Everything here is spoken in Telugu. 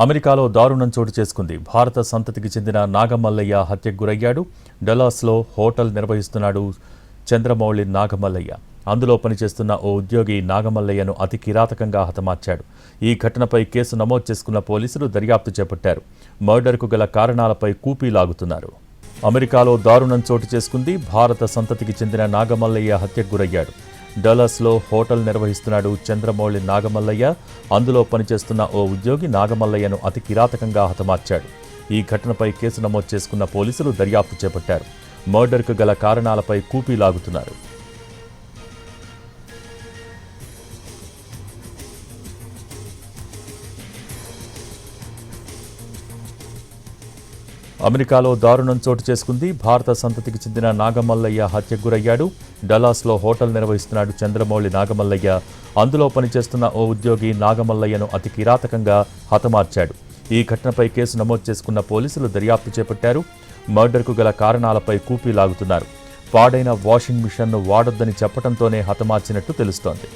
అమెరికాలో దారుణం చోటు చేసుకుంది. భారత సంతతికి చెందిన నాగమల్లయ్య హత్యకు గురయ్యాడు. డలాస్లో హోటల్ నిర్వహిస్తున్నాడు చంద్రమౌళి నాగమల్లయ్య. అందులో పనిచేస్తున్న ఓ ఉద్యోగి నాగమల్లయ్యను అతి కిరాతకంగా హతమార్చాడు. ఈ ఘటనపై కేసు నమోదు చేసుకున్న పోలీసులు దర్యాప్తు చేపట్టారు. మర్డర్కు గల కారణాలపై కూపీ లాగుతున్నారు. అమెరికాలో దారుణం చోటు చేసుకుంది. భారత సంతతికి చెందిన నాగమల్లయ్య హత్యకు గురయ్యాడు. డలస్లో హోటల్ నిర్వహిస్తున్నాడు చంద్రమౌళి నాగమల్లయ్య. అందులో పనిచేస్తున్న ఓ ఉద్యోగి నాగమల్లయ్యను అతి కిరాతకంగా హతమార్చాడు. ఈ ఘటనపై కేసు నమోదు చేసుకున్న పోలీసులు దర్యాప్తు చేపట్టారు. మర్డర్కు గల కారణాలపై కూపీ లాగుతున్నారు. అమెరికాలో దారుణం చోటు చేసుకుంది. భారత సంతతికి చెందిన నాగమల్లయ్య హత్యకు గురయ్యాడు. డలాస్లో హోటల్ నిర్వహిస్తున్నాడు చంద్రమౌళి నాగమల్లయ్య. అందులో పనిచేస్తున్న ఓ ఉద్యోగి నాగమల్లయ్యను అతి కిరాతకంగా హతమార్చాడు. ఈ ఘటనపై కేసు నమోదు చేసుకున్న పోలీసులు దర్యాప్తు చేపట్టారు. మర్డర్కు గల కారణాలపై కూపీ లాగుతున్నారు. పాడైన వాషింగ్ మిషన్ను వాడొద్దని చెప్పడంతోనే హతమార్చినట్టు తెలుస్తోంది.